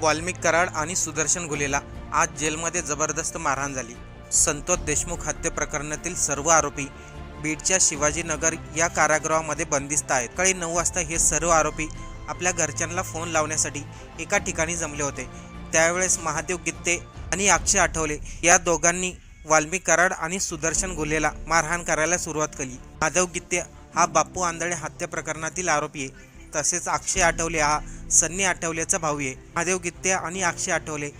वाल्मिक कराड आणि सुदर्शन घुलेला आज जेलमध्ये जबरदस्त मारहाण झाली. संतोष देशमुख हत्ये प्रकरणातील सर्व आरोपी बीडच्या शिवाजीनगर या कारागृहामध्ये बंदिस्त आहेत. सकाळी नऊ वाजता हे सर्व आरोपी आपल्या घरच्यांना फोन लावण्यासाठी एका ठिकाणी जमले होते. त्यावेळेस महादेव गित्ते आणि अक्षय आठवले या दोघांनी वाल्मिक कराड आणि सुदर्शन घुलेला मारहाण करायला सुरुवात केली. महादेव गित्ते हा बापू आंधळे हत्या प्रकरणातील आरोपी आहे. तसेच अक्षय आठवले हा सन्नी आठवलेचा भाऊ आहे महादेव गित्ते आणि अक्षय आठवले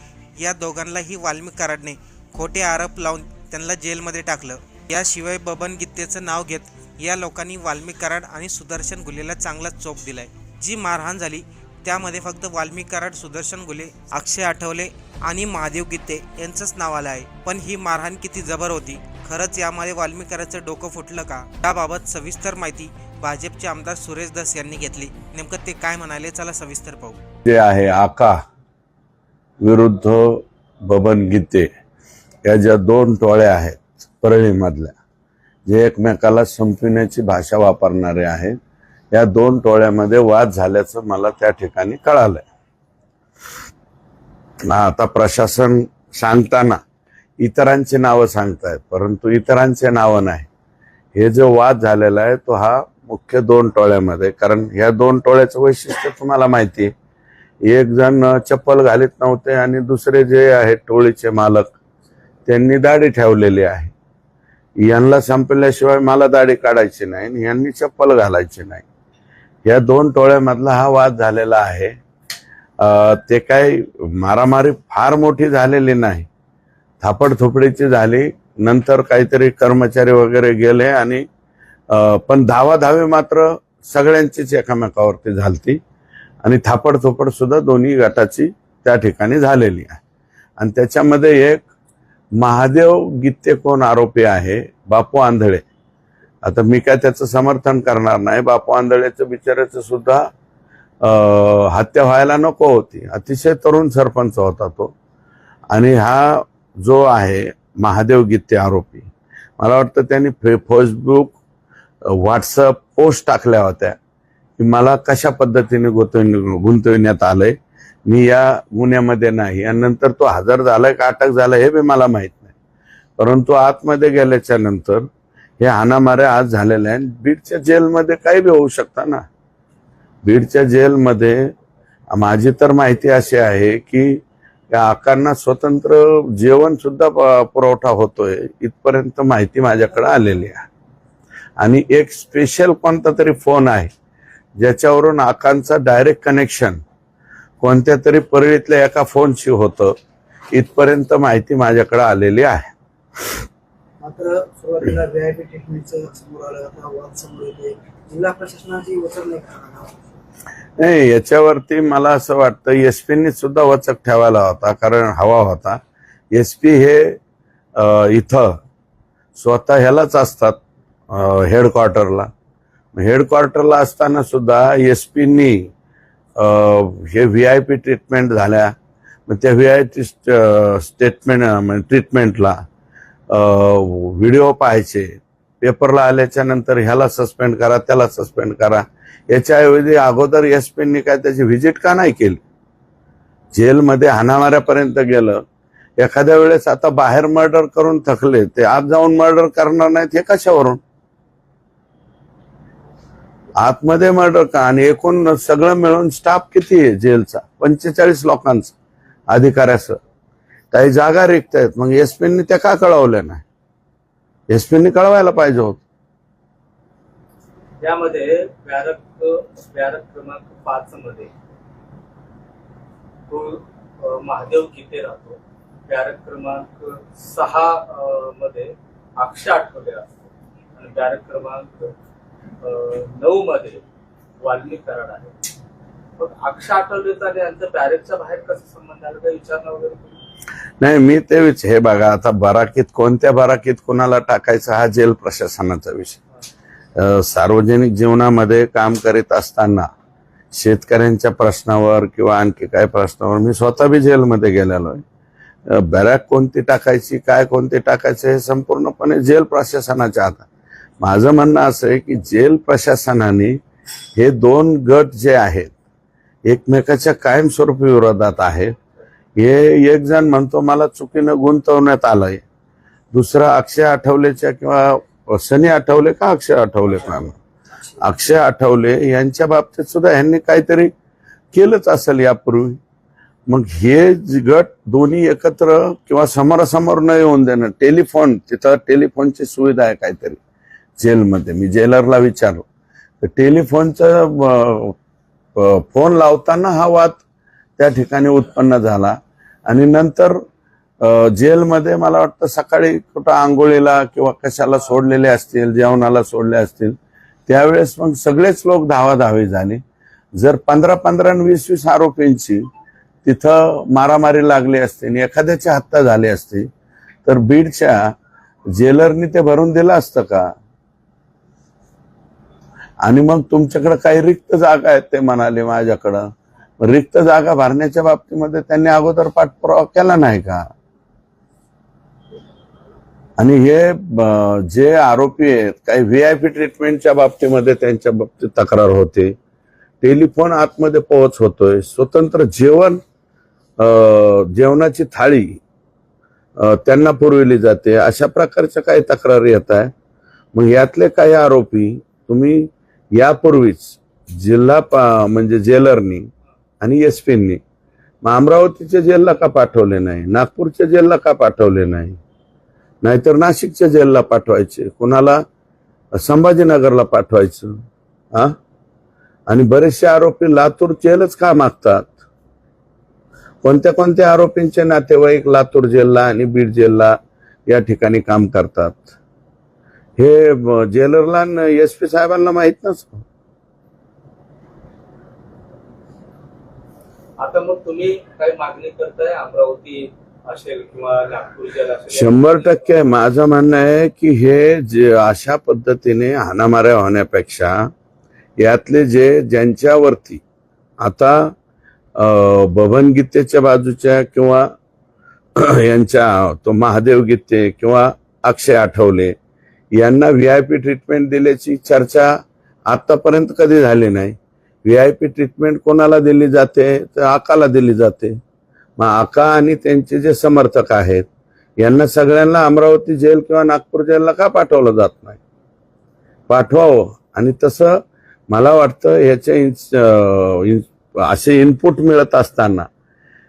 या दोघांनाही वाल्मिक कराडने खोटे आरोप लावून त्यांना जेलमध्ये टाकलं. याशिवाय बबन गित्तेचं नाव घेत या लोकांनी वाल्मिक कराड आणि सुदर्शन गुलेला चांगला चोप दिलाय. जी मारहाण झाली त्यामध्ये फक्त वाल्मिक कराड सुदर्शन गुले अक्षय आठवले आणि महादेव गित्ते यांचंच नाव आलं आहे. पण ही मारहाण किती जबर होती? खरंच यामध्ये वाल्मिक कराडचं डोकं फुटलं का? त्याबाबत सविस्तर माहिती भाजपचे आमदार सुरेश दास यांनी घेतली. नेमकं ते काय म्हणाले? चला सविस्तर पाहू. ते आहे आका विरुद्ध बबन गीते या ज्या दोन टोळ्या आहेत परळीमधल्या जे एकमेकाला संपविण्याची भाषा वापरणारे आहेत या दोन टोळ्यामध्ये वाद झाल्याचं मला त्या ठिकाणी कळालंय. आता प्रशासन सांगताना इतरांची नावं सांगतायत परंतु इतरांचे नावं नाही. हे जो वाद झालेला आहे तो हा मुख्य दोन टोळ्यामध्ये. कारण ह्या दोन टोळ्याचं वैशिष्ट्य तुम्हाला माहिती आहे. एक जण चप्पल घालीत नव्हते आणि दुसरे जे आहेत टोळीचे मालक त्यांनी दाढी ठेवलेली आहे. यांना संपल्याशिवाय मला दाढी काढायची नाही आणि यांनी चप्पल घालायची नाही. या दोन टोळ्यामधला हा वाद झालेला आहे. ते काय मारामारी फार मोठी झालेली नाही. थापडथुपडीची झाली. नंतर काहीतरी कर्मचारी वगैरे गेले आणि पण पण धावाधावी मात्र सगळ्यांचीच एकामेकावरती झालती. आणि थापडथोपड सुद्धा दोन्ही गटाची त्या ठिकाणी झालेली आहे. आणि त्याच्यामध्ये एक महादेव गीते कोण आरोपी आहे बापू आंधळे. आता मी काय त्याचं समर्थन करणार नाही. बापू आंधळेचं बिचाराचं सुद्धा हत्या व्हायला नको होती. अतिशय तरुण सरपंच होता तो. आणि हा जो आहे महादेव गीते आरोपी मला वाटतं त्यांनी फे फेसबुक व्हॉट्सअप पोस्ट टाकल्या होत्या की मला कशा पद्धतीने गुंतवून गुंतविण्यात आलंय? मी या गुन्ह्यामध्ये नाही. आणि नंतर तो हजर झालाय का अटक झालाय हे बी मला माहीत नाही. परंतु आतमध्ये गेल्याच्यानंतर हे हाणामारे आज झालेले आहे बीडच्या जेलमध्ये काही बी होऊ शकतं ना. बीडच्या जेलमध्ये माझी तर माहिती अशी आहे की या आकांना स्वतंत्र जेवण सुद्धा प- पुरवठा होतोय. इथपर्यंत माहिती माझ्याकडे आलेली आहे. आणि एक स्पेशल कोणता तरी फोन आहे ज्याच्यावरून आकांचा डायरेक्ट कनेक्शन कोणत्या तरी परळीतल्या एका फोनशी होतं इथपर्यंत माहिती माझ्याकडे आलेली आहे. मात्र सुरुवातीला व्हीआयपी ट्रीटमेंटचं समोर आलं आता वाद समोर येते जिल्हा प्रशासनाची वचक नाही नाही याच्यावरती मला असं वाटतं एस पीनी सुद्धा वचक ठेवायला होता कारण हवा होता. एस पी हे इथं स्वतः ह्यालाच असतात. हेडक्वार्टरला हेडक्वार्टरला असताना सुद्धा एस पीनी हे व्ही आय पी ट्रीटमेंट झाल्या. मग त्या व्ही आय टी स्टेटमेंट ट्रीटमेंटला व्हिडिओ पाहायचे. पेपरला आल्याच्यानंतर ह्याला सस्पेंड करा त्याला सस्पेंड करा. याच्याऐवजी अगोदर एस पीनी काय त्याची व्हिजिट का नाही केली? जेलमध्ये हाणामाऱ्यापर्यंत गेलं. एखाद्या वेळेस आता बाहेर मर्डर करून थकले. ते आत जाऊन मर्डर करणार नाहीत हे कशावरून? आतमध्ये मर्डर का? आणि एकूण सगळं मिळून स्टाफ किती आहे जेलचा? पंचेचाळीस लोकांचा अधिकाऱ्याचं. काही जागा रिक्त आहेत. मग एस त्या का कळवल्या नाही? एस कळवायला पाहिजे होत. त्यामध्ये बॅरक बॅरक क्रमांक पाच मध्ये तो महादेव किते राहतो. बॅरक क्रमांक सहा मध्ये अक्षय आठवले असतो. आणि बॅरक क्रमांक नऊ मध्ये वाल्मिक कराड आहे. मग अक्षय आठवलेचा आणि यांचा बाहेर कसं संबंध आला? काही विचारणा वगैरे नाही मी ते विच हे बघा आता बराकीत कोणत्या बराकीत कोणाला टाकायचा हा जेल प्रशासनाचा विषय. सार्वजनिक जीवनामध्ये काम करीत असताना शेतकऱ्यांच्या प्रश्नावर किंवा आणखी काय प्रश्नावर मी स्वतः बी जेलमध्ये गेलेलो आहे. बॅरॅक कोणती टाकायची काय कोणती टाकायचं हे संपूर्णपणे जेल प्रशासनाच्या हातात. माझं म्हणणं असं आहे की जेल प्रशासनाने हे दोन गट जे आहेत एकमेकाच्या कायमस्वरूपी विरोधात आहे हे एक जण म्हणतो मला चुकीनं गुंतवण्यात आलंय. दुसरा अक्षय आठवलेच्या किंवा सनी आठवले का अक्षय आठवले का अक्षय आठवले यांच्या बाबतीत सुद्धा यांनी काहीतरी केलंच असेल यापूर्वी. मग हे गट दोन्ही एकत्र किंवा समोरासमोर न येऊन देणं टेलिफोन तिथं टेलिफोनची सुविधा आहे काहीतरी. जेलमध्ये. मी जेलरला विचारलो. तर टेलिफोनचं फोन लावताना हा वाद त्या ठिकाणी उत्पन्न झाला. आणि नंतर जेलमध्ये मला वाटतं सकाळी कुठं आंघोळीला किंवा कशाला सोडलेले असतील जेवणाला सोडले असतील त्यावेळेस मग सगळेच लोक धावाधावी झाले. जर पंधरा पंधरा आणि वीस वीस आरोपींची तिथं मारामारी लागली असते आणि एखाद्याची हत्या झाली असती तर बीडच्या जेलरनी ते भरून दिलं असतं का? आणि मग तुमच्याकडे काही रिक्त जागा आहेत ते म्हणाले माझ्याकडं. रिक्त जागा भरण्याच्या बाबतीमध्ये त्यांनी अगोदर पाठपुरावा केला नाही का? आणि हे जे आरोपी आहेत काही व्ही आय पी ट्रीटमेंटच्या बाबतीमध्ये त्यांच्या बाबतीत तक्रार होते. टेलिफोन आतमध्ये पोहोच होतोय. स्वतंत्र जेवण जेवणाची थाळी त्यांना पुरविली जाते. अशा प्रकारच्या काही तक्रारी येत आहे मग यातले काही आरोपी तुम्ही यापूर्वीच जिल्हा पा म्हणजे जेलरनी आणि एस पींनी मग अमरावतीच्या जेलला का पाठवले नाही? नागपूरच्या जेलला का पाठवले नाही? नाहीतर नाशिकच्या जेलला पाठवायचे. कुणाला? संभाजीनगरला पाठवायचं. हा आणि बरेचसे आरोपी लातूर जेलच का मागतात? कोणत्या कोणत्या आरोपींचे नातेवाईक लातूर जेलला आणि बीड जेलला या ठिकाणी काम करतात? हे जेलरला एस पी साहेबांना माहीत नसतं. आता मग तुम्ही काही मागणी करताय अमरावती असेल किंवा नागपूर जेल असेल? शंभर टक्के माझं म्हणणं आहे की हे जे अशा पद्धतीने हाणामाऱ्या होण्यापेक्षा यातले जे ज्यांच्यावरती आता अं, बबन गीतेच्या बाजूच्या किंवा यांच्या तो महादेव गीते किंवा अक्षय आठवले यांना व्ही आय पी ट्रीटमेंट दिल्याची चर्चा आतापर्यंत कधी झाली नाही. व्ही आय पी ट्रीटमेंट कोणाला दिली जाते? तर आकाला दिली जाते. मग आका आणि त्यांचे जे समर्थक आहेत यांना सगळ्यांना अमरावती जेल किंवा नागपूर जेलला का पाठवलं जात नाही? पाठवावं. आणि तसं मला वाटतं ह्याचे इन्स- असे इनपुट मिळत असताना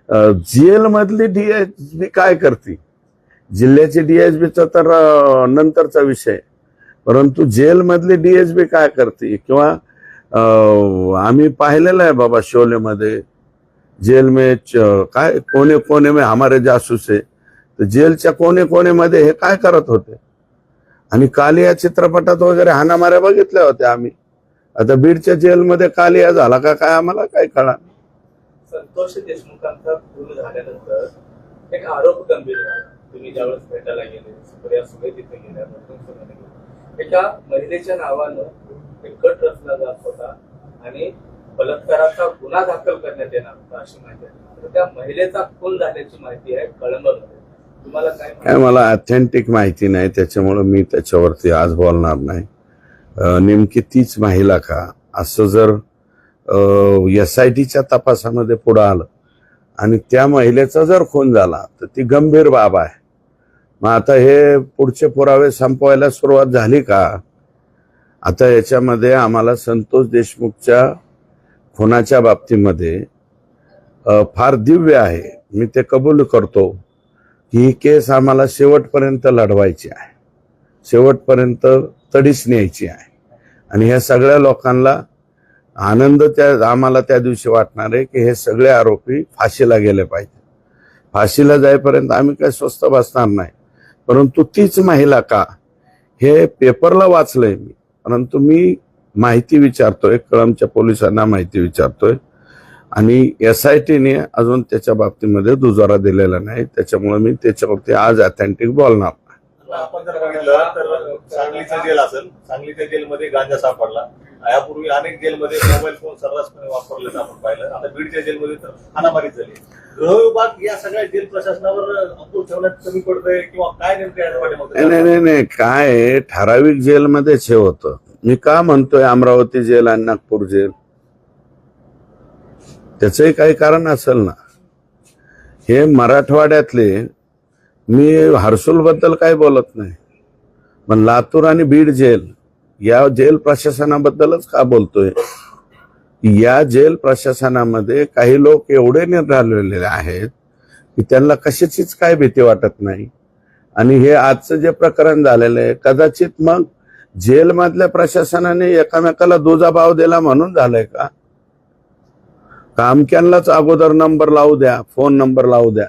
अं, जेलमधली डीएचबी काय करते? जिल्ह्याची डीएसबीचा तर नंतरचा विषय. परंतु जेलमधले डीएसबी काय करते? किंवा आम्ही पाहिलेलं आहे बाबा शोलेमध्ये. जेल में काय कोने कोने में हमारे जासूस. आहे तर जेलच्या कोने कोनेमध्ये हे काय करत होते? आणि काल या चित्रपटात वगैरे हाणामाऱ्या बघितल्या होत्या आम्ही. आता बीडच्या जेलमध्ये काल या झाला का काय आम्हाला काय कळा संतोष देशमुखांचा खून झाल्यानंतर एक आरोप गंभीर झाला. तुम्ही ज्यावेळेस भेटायला गेले सुप्रिया सुळे तिथे गेल्या गेल्या. एका महिलेच्या नावानं एक गट रचला जात होता आणि बलात्काराचा गुन्हा दाखल करण्यात येणार होता अशी माहिती आहे. तर त्या महिलेचा खून झाल्याची माहिती आहे कळंबमध्ये. तुम्हाला काय काय मला ऑथेंटिक माहिती नाही त्याच्यामुळं मी त्याच्यावरती आज बोलणार नाही. नेमकी तीच महिला का? असं जर एस आय टीच्या तपासामध्ये पुढं आलं आणि त्या महिलेचा जर खून झाला तर ती गंभीर बाब आहे. मग आता हे पुढचे पुरावे संपवायला सुरुवात झाली का? आता याच्यामध्ये आम्हाला संतोष देशमुखच्या खुनाच्या बाबतीमध्ये फार दिव्य आहे. मी ते कबूल करतो की ही केस आम्हाला शेवटपर्यंत लढवायची आहे. शेवटपर्यंत तडीच न्यायची आहे. आणि ह्या सगळ्या लोकांना आनंद त्या आम्हाला त्या दिवशी वाटणार आहे की हे सगळे आरोपी फाशीला गेले पाहिजे फाशीला जाईपर्यंत आम्ही काही स्वस्त बसणार नाही. परंतु तीच महिला का? हे पेपरला वाचलंय मी. परंतु मी माहिती विचारतोय कळमच्या पोलिसांना माहिती विचारतोय. आणि एस आय टीने अजून त्याच्या बाबतीमध्ये दुजोरा दिलेला नाही. त्याच्यामुळे मी त्याच्यावरती आज ऑथेंटिक बोलणार आपण जर बघितलं तर सांगलीचं जेल असेल. सांगलीच्या जेलमध्ये गांजा सापडला. यापूर्वी अनेक जेलमध्ये मोबाईल फोन सर्रासपणे वापरले आपण पाहिलं. आता बीडच्या जेलमध्ये तर हानामारी झाली. या सगळ्या जेल प्रशासनावर ठेवण्यात कमी पडतंय किंवा काय नेमकं नाही नाही नाही काय ठराविक जेलमध्येच हे होतं. मी का म्हणतोय अमरावती जेल आणि नागपूर जेल? त्याचंही काही कारण असेल ना. हे मराठवाड्यातले मी हर्सुलबद्दल काय बोलत नाही. पण लातूर आणि बीड जेल या जेल प्रशासनाबद्दलच का बोलतोय? या जेल प्रशासनामध्ये काही लोक एवढे निर्धारलेले आहेत की त्यांना कशाचीच काय भीती वाटत नाही. आणि हे आजचं जे प्रकरण झालेलं आहे कदाचित मग जेलमधल्या प्रशासनाने एकामेकाला दुजाभाव दिला म्हणून झालंय का? कामक्यांनाच अगोदर नंबर लावू द्या फोन नंबर लावू द्या.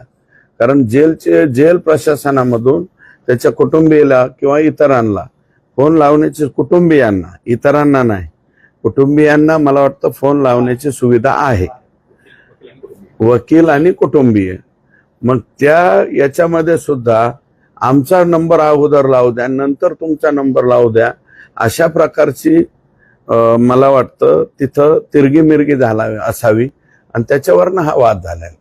कारण जेलचे जेल प्रशासनामधून त्याच्या कुटुंबियाला किंवा इतरांना फोन लावण्याची कुटुंबियांना इतरांना नाही कुटुंबियांना मला वाटतं फोन लावण्याची सुविधा आहे. वकील आणि कुटुंबीय. मग त्या याच्यामध्ये सुद्धा आमचा नंबर अगोदर लावू द्या नंतर तुमचा नंबर लावू द्या अशा प्रकारची मला वाटतं तिथं तिरगी मिरगी झाला असावी आणि त्याच्यावरनं हा वाद झालेला